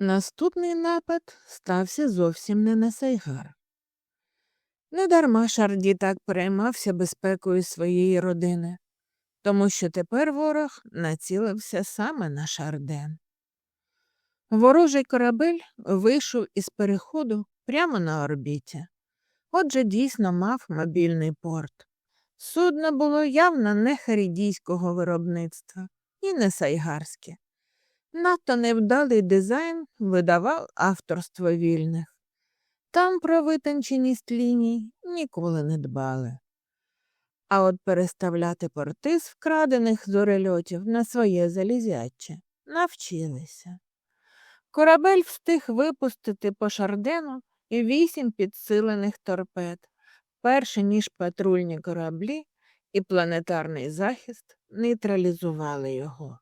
Наступний напад стався зовсім не на Сайгар. Недарма Шарді так переймався безпекою своєї родини, тому що тепер ворог націлився саме на Шарден. Ворожий корабель вийшов із переходу прямо на орбіті. Отже, дійсно мав мобільний порт. Судно було явно не харідійського виробництва і не сайгарське. Надто невдалий дизайн видавав авторство вільних. Там про витонченість ліній ніколи не дбали. А от переставляти порти з вкрадених зорельотів на своє залізяче навчилися. Корабель встиг випустити по шардену і вісім підсилених торпед, перше ніж патрульні кораблі і планетарний захист нейтралізували його.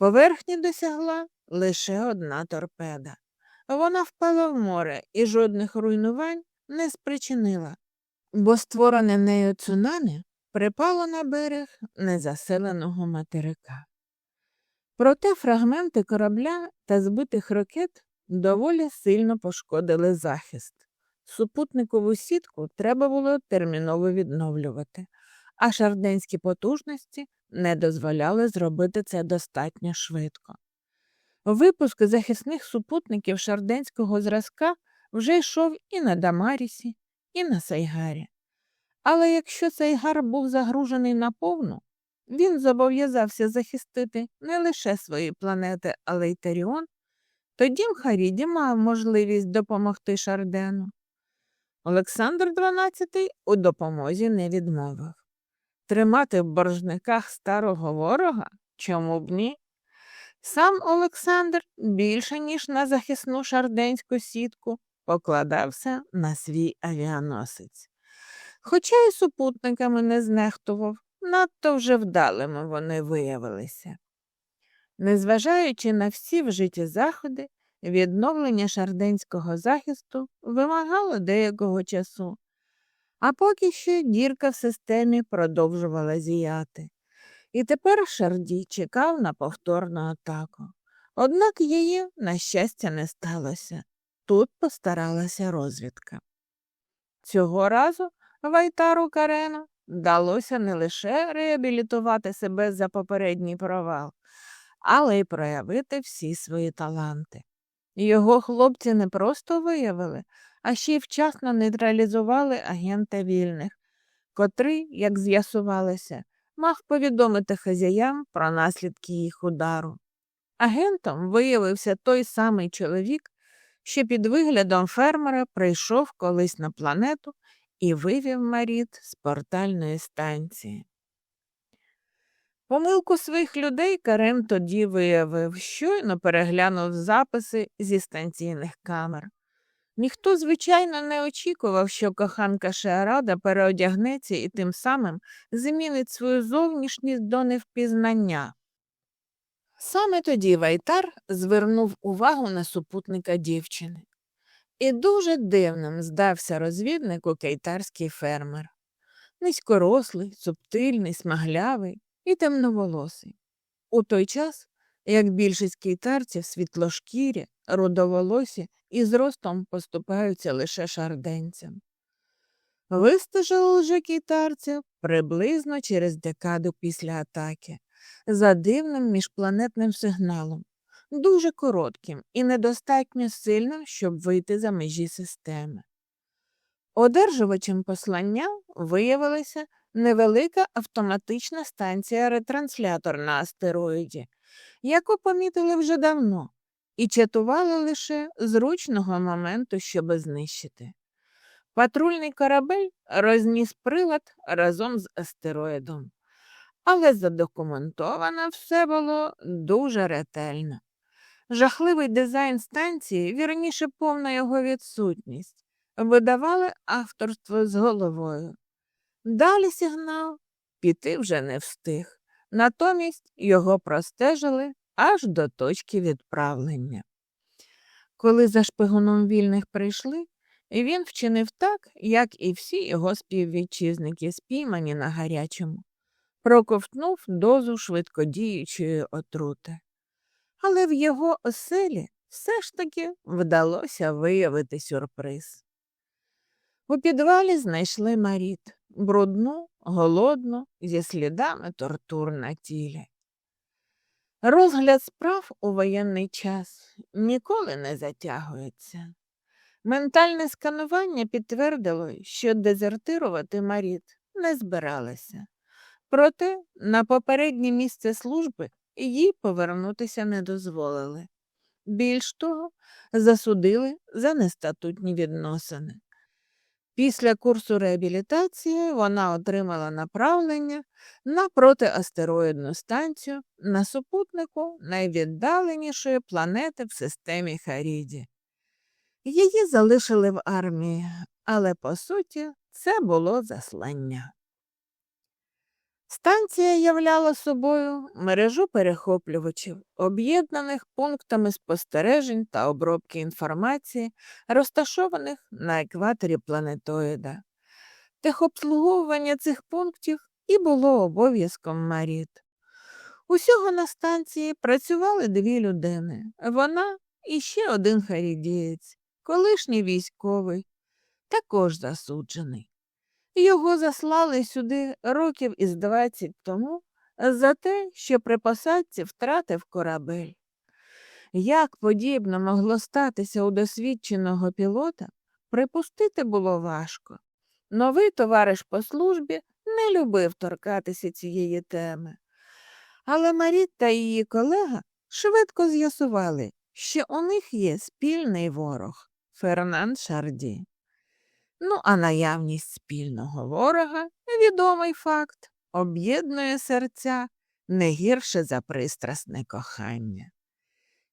Поверхні досягла лише одна торпеда. Вона впала в море і жодних руйнувань не спричинила, бо створене нею цунамі припало на берег незаселеного материка. Проте фрагменти корабля та збитих ракет доволі сильно пошкодили захист. Супутникову сітку треба було терміново відновлювати, а шарденські потужності не дозволяли зробити це достатньо швидко. Випуск захисних супутників шарденського зразка вже йшов і на Дамарісі, і на Сайгарі. Але якщо Сайгар був загружений наповну, він зобов'язався захистити не лише свої планети, але й Таріон, тоді Харіді мав можливість допомогти Шардену. Олександр XII у допомозі не відмовив. Тримати в боржниках старого ворога? Чому б ні? Сам Олександр більше, ніж на захисну шарденську сітку, покладався на свій авіаносець. Хоча й супутниками не знехтував, надто вже вдалими вони виявилися. Незважаючи на всі вжиті заходи, відновлення шарденського захисту вимагало деякого часу, а поки що дірка в системі продовжувала зіяти. І тепер Шарді чекав на повторну атаку. Однак її, на щастя, не сталося. Тут постаралася розвідка. Цього разу Вайтару Карену вдалося не лише реабілітувати себе за попередній провал, але й проявити всі свої таланти. Його хлопці не просто виявили, а ще й вчасно нейтралізували агента вільних, котрий, як з'ясувалося, мав повідомити хазяям про наслідки їх удару. Агентом виявився той самий чоловік, що під виглядом фермера прийшов колись на планету і вивів Маріт з портальної станції. Помилку своїх людей Карен тоді виявив, щойно переглянув записи зі станційних камер. Ніхто, звичайно, не очікував, що коханка Шеарада переодягнеться і тим самим змінить свою зовнішність до невпізнання. Саме тоді Вайтар звернув увагу на супутника дівчини. І дуже дивним здався розвіднику кейтарський фермер. Низькорослий, субтильний, смаглявий і темноволосий. У той час, як більшість кейтарців світлошкірі, рудоволосі і зростом поступаються лише шарденцям. Вистежили вже кейтарців приблизно через декаду після атаки, за дивним міжпланетним сигналом, дуже коротким і недостатньо сильним, щоб вийти за межі системи. Одержувачем послання виявилася невелика автоматична станція ретранслятор на астероїді, яку помітили вже давно, і чатували лише зручного моменту, щоб знищити. Патрульний корабель розніс прилад разом з астероїдом, але задокументовано все було дуже ретельно. Жахливий дизайн станції, вірніше повна його відсутність, видавали авторство з головою. Далі сигнал піти вже не встиг, натомість його простежили аж до точки відправлення. Коли за шпигуном вільних прийшли, він вчинив так, як і всі його співвітчизники, спіймані на гарячому, проковтнув дозу швидкодіючої отрути. Але в його оселі все ж таки вдалося виявити сюрприз. У підвалі знайшли Маріт, брудну, голодну, зі слідами тортур на тілі. Розгляд справ у воєнний час ніколи не затягується. Ментальне сканування підтвердило, що дезертирувати Маріт не збиралася. Проте на попереднє місце служби їй повернутися не дозволили. Більш того, засудили за нестатутні відносини. Після курсу реабілітації вона отримала направлення на протиастероїдну станцію на супутнику найвіддаленішої планети в системі Харіді. Її залишили в армії, але по суті це було заслання. Станція являла собою мережу перехоплювачів, об'єднаних пунктами спостережень та обробки інформації, розташованих на екваторі планетоїда. Техобслуговування цих пунктів і було обов'язком Маріт. Усього на станції працювали дві людини вона і ще один харідієць, колишній військовий, також засуджений. Його заслали сюди років із двадцять тому за те, що при посадці втратив корабель. Як подібно могло статися у досвідченого пілота, припустити було важко. Новий товариш по службі не любив торкатися цієї теми. Але Маріт та її колега швидко з'ясували, що у них є спільний ворог Фернанд Шарді. Ну, а наявність спільного ворога відомий факт, об'єднує серця не гірше за пристрасне кохання.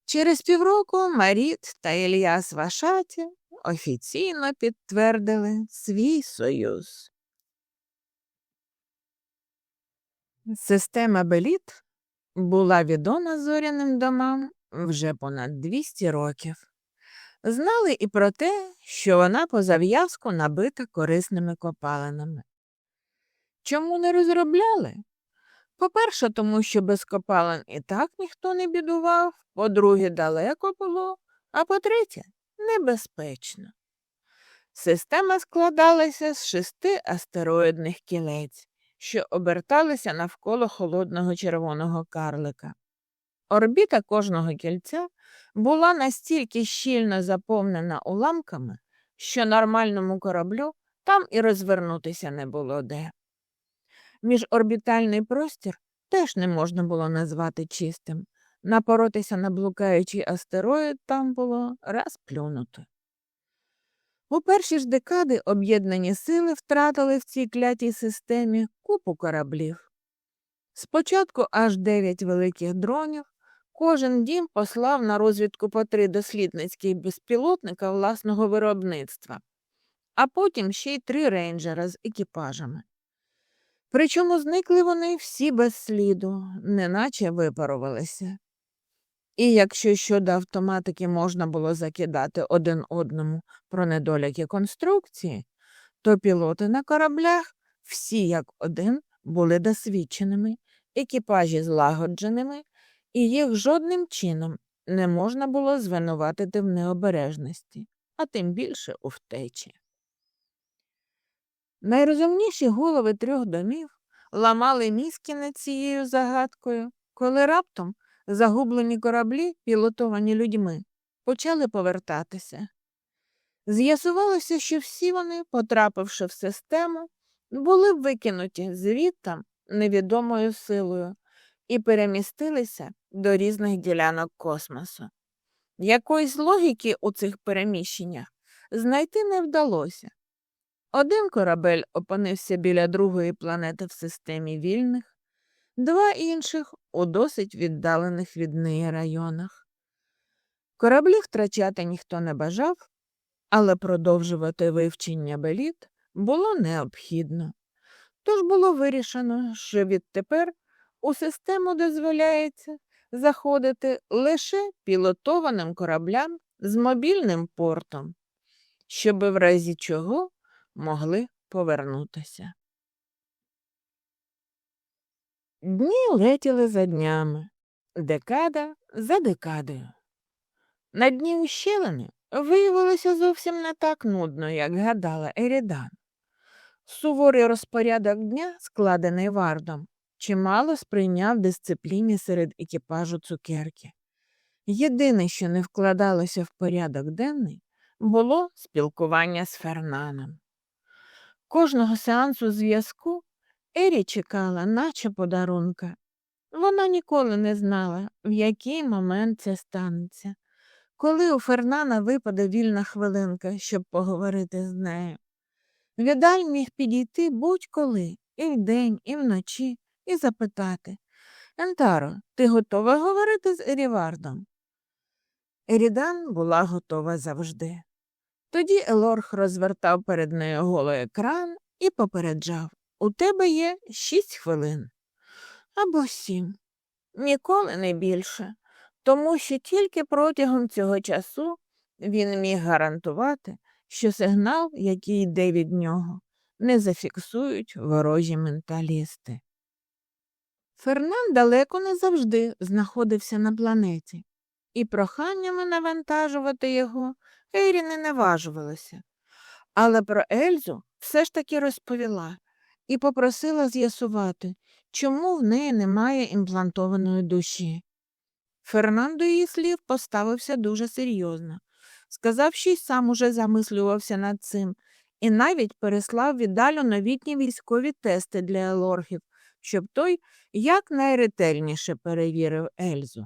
Через півроку Маріт та Ільяс Вашаті офіційно підтвердили свій союз. Система Беліт була відома зоряним домам вже понад 200 років. Знали і про те, що вона по зав'язку набита корисними копалинами. Чому не розробляли? По-перше, тому що без копалин і так ніхто не бідував, по-друге, далеко було, а по-третє, небезпечно. Система складалася з шести астероїдних кілець, що оберталися навколо холодного червоного карлика. Орбіта кожного кільця була настільки щільно заповнена уламками, що нормальному кораблю там і розвернутися не було де. Міжорбітальний простір теж не можна було назвати чистим. Напоротися на блукаючий астероїд там було раз плюнути. У перші ж декади об'єднані сили втратили в цій клятій системі купу кораблів. Спочатку аж дев'ять великих дронів, Кожен дім послав на розвідку по три дослідницькі безпілотника власного виробництва, а потім ще й три рейнджера з екіпажами. Причому зникли вони всі без сліду, неначе випарувалися. І якщо щодо автоматики можна було закидати один одному про недоляки конструкції, то пілоти на кораблях всі як один були досвідченими, екіпажі злагодженими і їх жодним чином не можна було звинуватити в необережності, а тим більше у втечі. Найрозумніші голови трьох домів ламали мізки над цією загадкою, коли раптом загублені кораблі, пілотовані людьми, почали повертатися. З'ясувалося, що всі вони, потрапивши в систему, були викинуті звідтам невідомою силою і перемістилися до різних ділянок космосу. Якоїсь логіки у цих переміщеннях знайти не вдалося. Один корабель опинився біля другої планети в системі вільних, два інших у досить віддалених від неї районах. Кораблі втрачати ніхто не бажав, але продовжувати вивчення беліт було необхідно. Тож було вирішено, що відтепер у систему дозволяється заходити лише пілотованим кораблям з мобільним портом, щоб в разі чого могли повернутися. Дні летіли за днями, декада за декадою. На дні ущелини виявилося зовсім не так нудно, як гадала Ерідан. Суворий розпорядок дня, складений вардом, чимало сприйняв дисципліні серед екіпажу цукерки. Єдине, що не вкладалося в порядок денний, було спілкування з Фернаном. Кожного сеансу зв'язку Ері чекала, наче подарунка. Вона ніколи не знала, в який момент це станеться, коли у Фернана випаде вільна хвилинка, щоб поговорити з нею. Відаль міг підійти будь-коли, і вдень, і вночі, і запитати Ентаро, ти готова говорити з Ерівардом? Ерідан була готова завжди. Тоді Елорх розвертав перед нею голий екран і попереджав У тебе є шість хвилин або сім. Ніколи не більше, тому що тільки протягом цього часу він міг гарантувати, що сигнал, який йде від нього, не зафіксують ворожі менталісти. Фернан далеко не завжди знаходився на планеті, і проханнями навантажувати його Ейрі не наважувалася. Але про Ельзу все ж таки розповіла і попросила з'ясувати, чому в неї немає імплантованої душі. Фернандо її слів поставився дуже серйозно. Сказав, що й сам уже замислювався над цим, і навіть переслав віддалю новітні військові тести для елоргів, щоб той якнайретельніше перевірив Ельзу.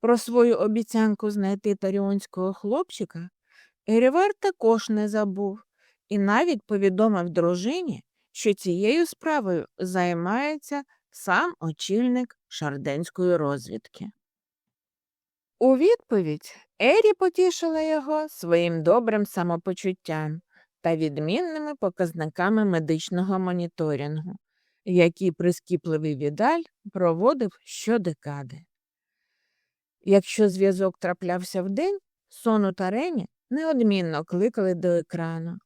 Про свою обіцянку знайти таріонського хлопчика Ерівер також не забув і навіть повідомив дружині, що цією справою займається сам очільник шарденської розвідки. У відповідь Ері потішила його своїм добрим самопочуттям та відмінними показниками медичного моніторингу, які прискіпливий відаль проводив щодекади. Якщо зв'язок траплявся вдень, сону та Рені неодмінно кликали до екрану.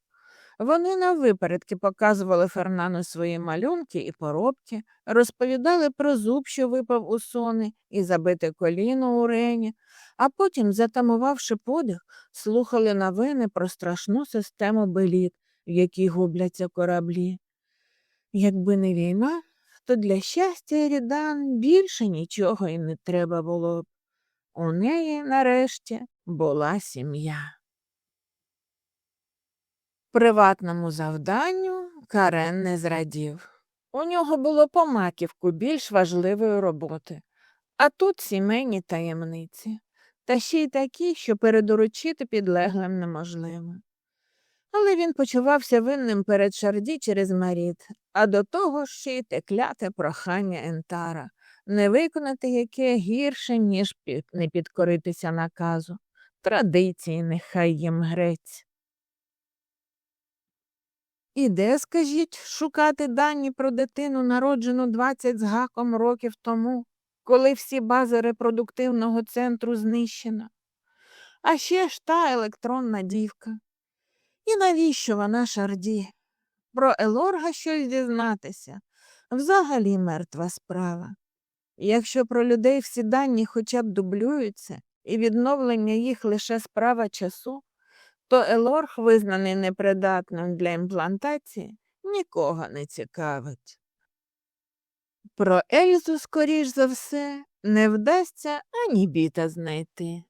Вони навипередки показували Фернану свої малюнки і поробки, розповідали про зуб, що випав у сони, і забите коліно у Рені, а потім, затамувавши подих, слухали новини про страшну систему беліт, в якій губляться кораблі. Якби не війна, то для щастя Рідан більше нічого й не треба було б. У неї, нарешті, була сім'я. Приватному завданню Карен не зрадів. У нього було по маківку більш важливої роботи, а тут сімейні таємниці, та ще й такі, що передоручити підлеглим неможливо. Але він почувався винним перед Шарді через Маріт, а до того ще й те кляте прохання Ентара, не виконати яке гірше, ніж не підкоритися наказу. Традиції нехай їм грець. І де, скажіть, шукати дані про дитину, народжену 20 з гаком років тому, коли всі бази репродуктивного центру знищено? А ще ж та електронна дівка. І навіщо вона шарді? Про Елорга щось дізнатися взагалі мертва справа. Якщо про людей всі дані хоча б дублюються, і відновлення їх лише справа часу, то Елорг, визнаний непридатним для імплантації, нікого не цікавить. Про Ельзу, скоріш за все, не вдасться ані біта знайти.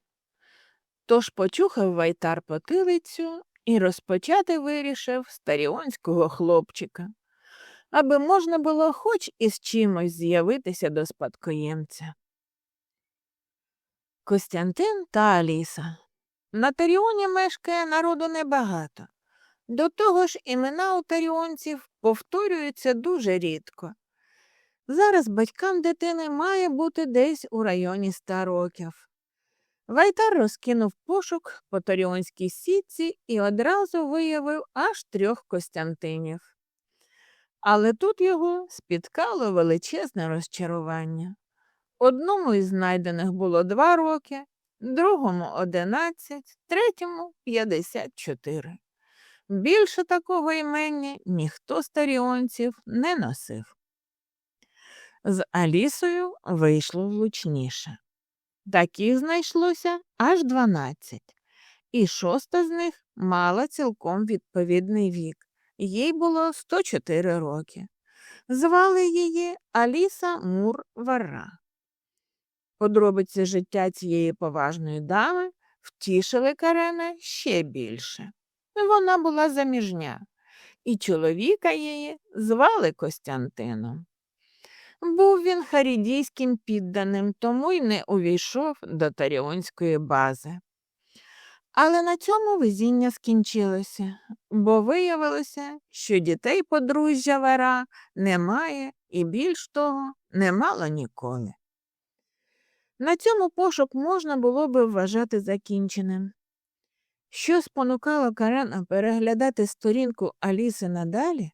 Тож почухав Вайтар потилицю і розпочати вирішив старіонського хлопчика, аби можна було хоч із чимось з'явитися до спадкоємця. Костянтин та Аліса на Таріоні мешкає народу небагато. До того ж, імена у таріонців повторюються дуже рідко. Зараз батькам дитини має бути десь у районі ста років. Вайтар розкинув пошук по таріонській сітці і одразу виявив аж трьох Костянтинів. Але тут його спіткало величезне розчарування. Одному із знайдених було два роки, другому одинадцять, третьому п'ятдесят чотири. Більше такого імені ніхто старіонців не носив. З Алісою вийшло влучніше. Таких знайшлося аж 12, і шоста з них мала цілком відповідний вік. Їй було 104 роки. Звали її Аліса Мур Вара. Подробиці життя цієї поважної дами втішили Карена ще більше. Вона була заміжня, і чоловіка її звали Костянтином. Був він харідійським підданим, тому й не увійшов до таріонської бази. Але на цьому везіння скінчилося, бо виявилося, що дітей подружжя Вера немає і більш того не мало ніколи. На цьому пошук можна було би вважати закінченим. Що спонукало Карена переглядати сторінку Аліси надалі,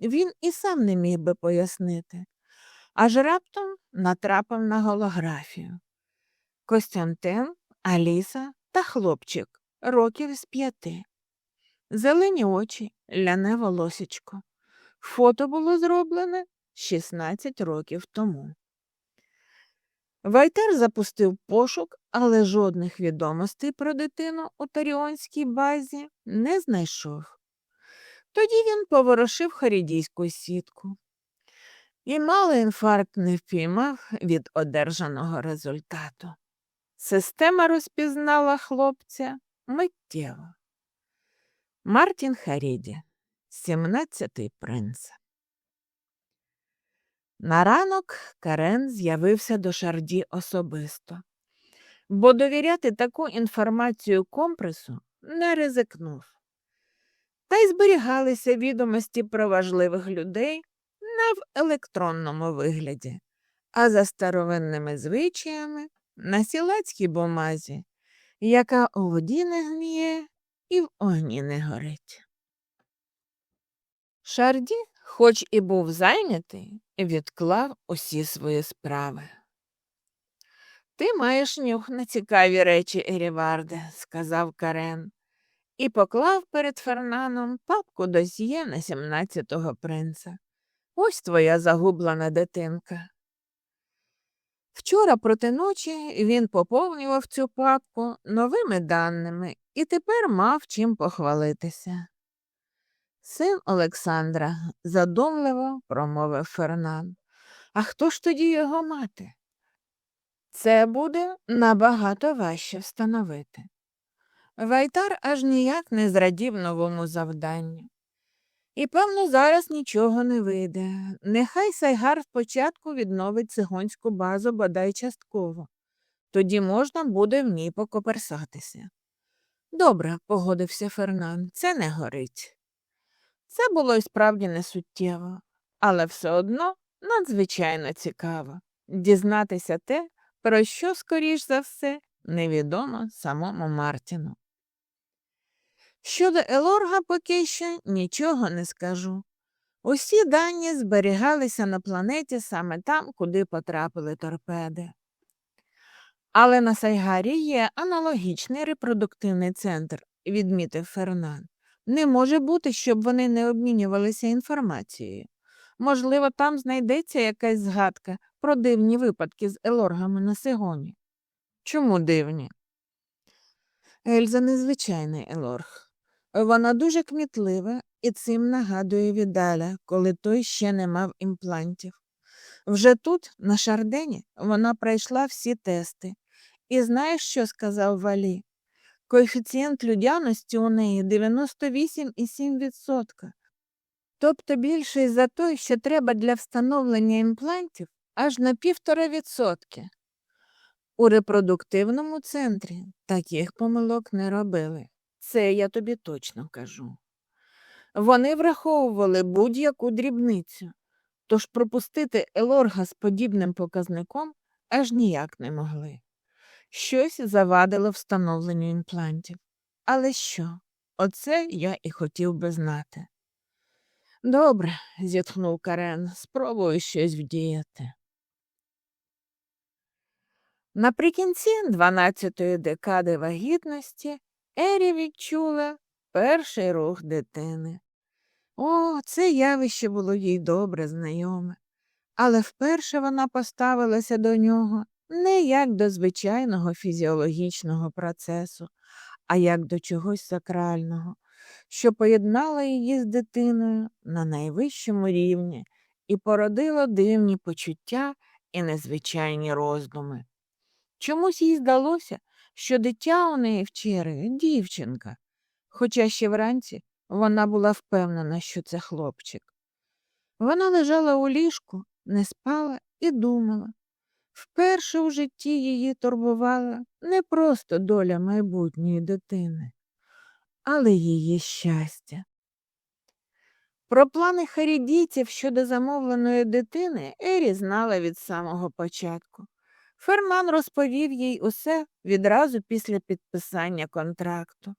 він і сам не міг би пояснити, аж раптом натрапив на голографію. Костянтин, Аліса та хлопчик років з п'яти. Зелені очі, ляне волосечко. Фото було зроблене 16 років тому. Вайтер запустив пошук, але жодних відомостей про дитину у Таріонській базі не знайшов. Тоді він поворошив харідійську сітку. І мало інфаркт не впіймав від одержаного результату. Система розпізнала хлопця миттєво. Мартін Харіді, 17-й принц. На ранок Карен з'явився до Шарді особисто, бо довіряти таку інформацію компресу не ризикнув. Та й зберігалися відомості про важливих людей не в електронному вигляді, а за старовинними звичаями на сілацькій бумазі, яка у воді не гніє і в огні не горить. Шарді, хоч і був зайнятий, відклав усі свої справи. Ти маєш нюх на цікаві речі, Еріварде, сказав Карен, і поклав перед Фернаном папку досьє на сімнадцятого принца. Ось твоя загублена дитинка. Вчора проти ночі він поповнював цю папку новими даними і тепер мав чим похвалитися. Син Олександра, задумливо промовив Фернан. А хто ж тоді його мати? Це буде набагато важче встановити. Вайтар аж ніяк не зрадів новому завданню. І, певно, зараз нічого не вийде. Нехай Сайгар спочатку відновить цигонську базу бодай частково. Тоді можна буде в ній покоперсатися. Добре, погодився Фернан, це не горить. Це було й справді несуттєво, але все одно надзвичайно цікаво дізнатися те, про що, скоріш за все, невідомо самому Мартіну. Щодо Елорга поки що нічого не скажу. Усі дані зберігалися на планеті саме там, куди потрапили торпеди. Але на Сайгарі є аналогічний репродуктивний центр, відмітив Фернан. Не може бути, щоб вони не обмінювалися інформацією. Можливо, там знайдеться якась згадка про дивні випадки з елоргами на Сигоні. Чому дивні? Ельза незвичайний елорг. Вона дуже кмітлива і цим нагадує віддаля, коли той ще не мав імплантів. Вже тут, на Шардені, вона пройшла всі тести. І знаєш, що сказав Валі? Коефіцієнт людяності у неї 98,7%. Тобто більший за той, що треба для встановлення імплантів, аж на півтора відсотки. У репродуктивному центрі таких помилок не робили. Це я тобі точно кажу. Вони враховували будь-яку дрібницю, тож пропустити елорга з подібним показником аж ніяк не могли. Щось завадило встановленню імплантів. Але що? Оце я і хотів би знати. Добре, зітхнув Карен, спробую щось вдіяти. Наприкінці 12-ї декади вагітності Ері відчула перший рух дитини. О, це явище було їй добре знайоме, але вперше вона поставилася до нього не як до звичайного фізіологічного процесу, а як до чогось сакрального, що поєднало її з дитиною на найвищому рівні і породило дивні почуття і незвичайні роздуми. Чомусь їй здалося, що дитя у неї в череві дівчинка, хоча ще вранці вона була впевнена, що це хлопчик. Вона лежала у ліжку, не спала і думала. Вперше у житті її турбувала не просто доля майбутньої дитини, але її щастя. Про плани харідійців щодо замовленої дитини Ері знала від самого початку. Ферман розповів їй усе відразу після підписання контракту.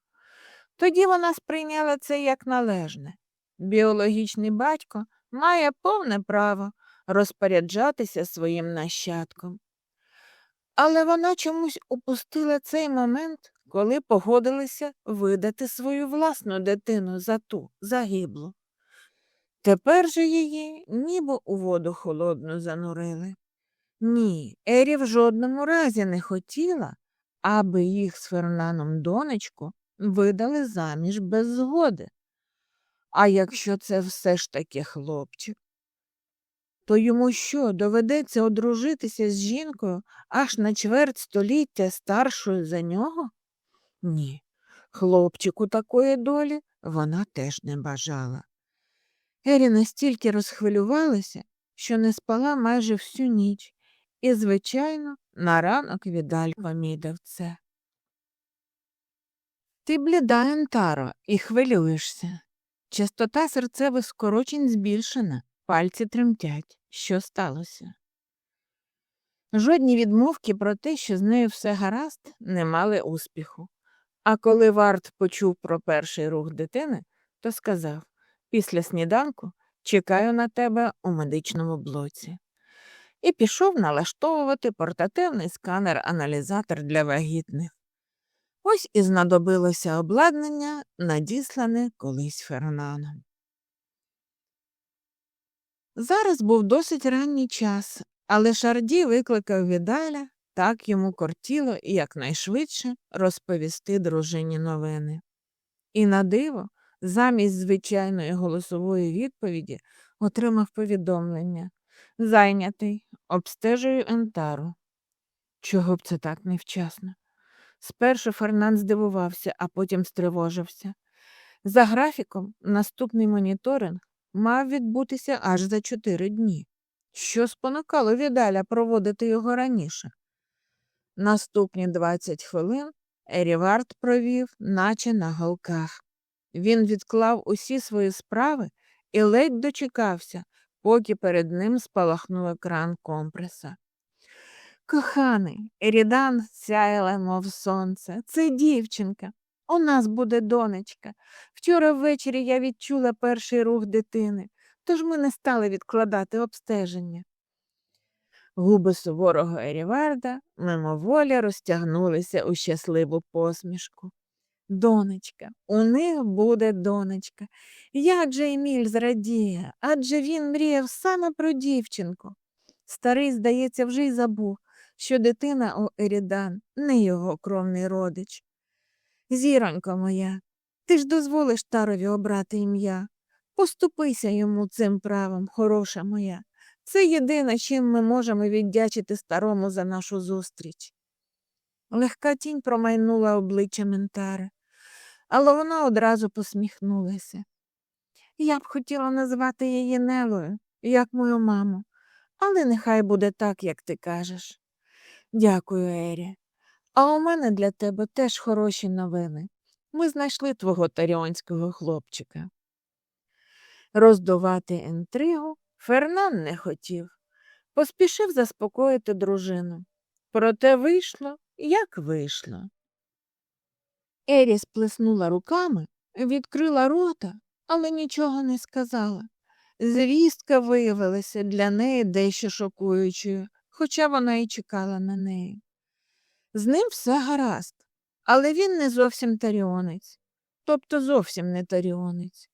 Тоді вона сприйняла це як належне. Біологічний батько має повне право розпоряджатися своїм нащадком. Але вона чомусь упустила цей момент, коли погодилися видати свою власну дитину за ту загиблу. Тепер же її ніби у воду холодну занурили. Ні, Ері в жодному разі не хотіла, аби їх з Фернаном донечку видали заміж без згоди. А якщо це все ж таки хлопчик, то йому що, доведеться одружитися з жінкою аж на чверть століття старшою за нього? Ні, хлопчику такої долі вона теж не бажала. Ері настільки розхвилювалася, що не спала майже всю ніч, і, звичайно, на ранок віддаль помідав це. Ти бліда, Ентаро, і хвилюєшся. Частота серцевих скорочень збільшена, пальці тремтять. Що сталося? Жодні відмовки про те, що з нею все гаразд, не мали успіху. А коли Варт почув про перший рух дитини, то сказав після сніданку чекаю на тебе у медичному блоці. І пішов налаштовувати портативний сканер-аналізатор для вагітних. Ось і знадобилося обладнання, надіслане колись Фернаном. Зараз був досить ранній час, але Шарді викликав віддаля, так йому кортіло якнайшвидше розповісти дружині новини. І на диво, замість звичайної голосової відповіді отримав повідомлення Зайнятий, обстежую Ентару. Чого б це так невчасно? Спершу Фернан здивувався, а потім стривожився. За графіком, наступний моніторинг мав відбутися аж за чотири дні. Що спонукало Відаля проводити його раніше? Наступні 20 хвилин Ерівард провів, наче на голках. Він відклав усі свої справи і ледь дочекався, поки перед ним спалахнув екран компреса. Коханий, Ерідан сяяла, мов сонце. Це дівчинка. У нас буде донечка. Вчора ввечері я відчула перший рух дитини, тож ми не стали відкладати обстеження. Губи суворого Еріварда мимоволі розтягнулися у щасливу посмішку. Донечка, у них буде донечка. Як же Еміль зрадіє, адже він мріяв саме про дівчинку. Старий, здається, вже й забув, що дитина у Ерідан не його кровний родич. Зіронько моя, ти ж дозволиш тарові обрати ім'я. Поступися йому цим правом, хороша моя. Це єдине, чим ми можемо віддячити старому за нашу зустріч. Легка тінь промайнула обличчя Ментари, але вона одразу посміхнулася. Я б хотіла назвати її Нелою, як мою маму, але нехай буде так, як ти кажеш. Дякую, Ері. А у мене для тебе теж хороші новини. Ми знайшли твого таріонського хлопчика. Роздувати інтригу Фернан не хотів, поспішив заспокоїти дружину. Проте вийшло, як вийшло. Ері сплеснула руками, відкрила рота, але нічого не сказала. Звістка виявилася для неї дещо шокуючою, хоча вона й чекала на неї. З ним все гаразд, але він не зовсім таріонець, тобто зовсім не таріонець.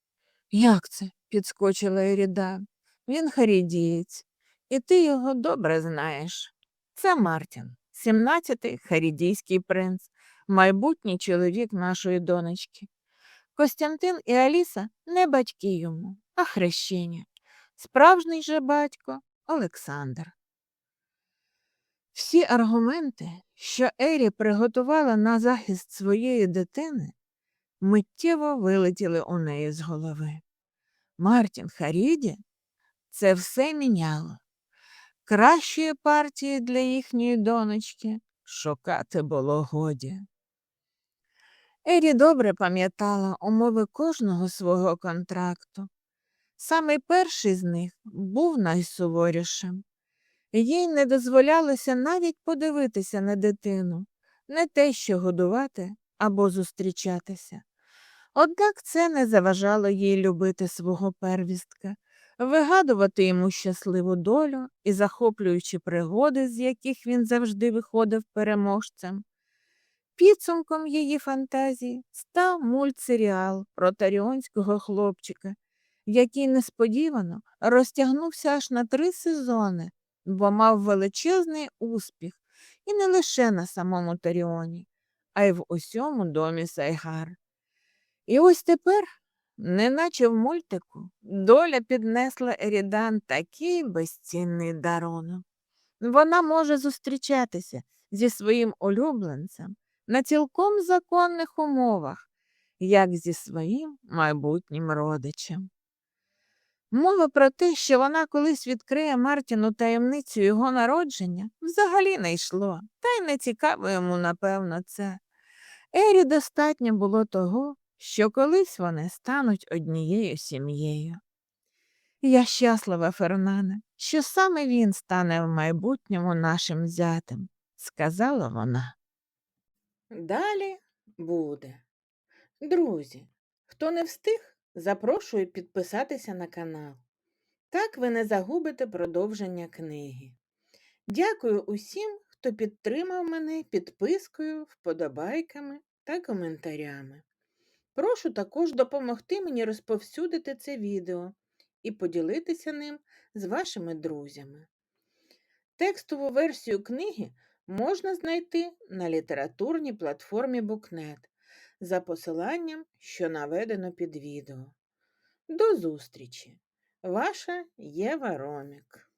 Як це? підскочила Еріда. Він харідієць, і ти його добре знаєш. Це Мартін, 17-й харідійський принц, майбутній чоловік нашої донечки. Костянтин і Аліса не батьки йому, а хрещені. Справжній же батько Олександр. Всі аргументи, що Ері приготувала на захист своєї дитини, миттєво вилетіли у неї з голови. Мартін Харіді це все міняло. Кращої партії для їхньої донечки шукати було годі. Ері добре пам'ятала умови кожного свого контракту. Саме перший з них був найсуворішим. Їй не дозволялося навіть подивитися на дитину, не те, що годувати або зустрічатися. Однак це не заважало їй любити свого первістка, вигадувати йому щасливу долю і захоплюючі пригоди, з яких він завжди виходив переможцем. Підсумком її фантазії став мультсеріал про таріонського хлопчика, який несподівано розтягнувся аж на три сезони, бо мав величезний успіх і не лише на самому Таріоні, а й в усьому домі Сайгар. І ось тепер, неначе в мультику, доля піднесла Ерідан такий безцінний дарунок. Вона може зустрічатися зі своїм улюбленцем на цілком законних умовах, як зі своїм майбутнім родичем. Мова про те, що вона колись відкриє Мартіну таємницю його народження, взагалі не йшло, та й не цікаво йому, напевно, це. Ері достатньо було того, що колись вони стануть однією сім'єю. Я щаслива, Фернане, що саме він стане в майбутньому нашим зятем, сказала вона. Далі буде. Друзі, хто не встиг, запрошую підписатися на канал. Так ви не загубите продовження книги. Дякую усім, хто підтримав мене підпискою, вподобайками та коментарями. Прошу також допомогти мені розповсюдити це відео і поділитися ним з вашими друзями. Текстову версію книги можна знайти на літературній платформі Букнет за посиланням, що наведено під відео. До зустрічі! Ваша Єва Ромік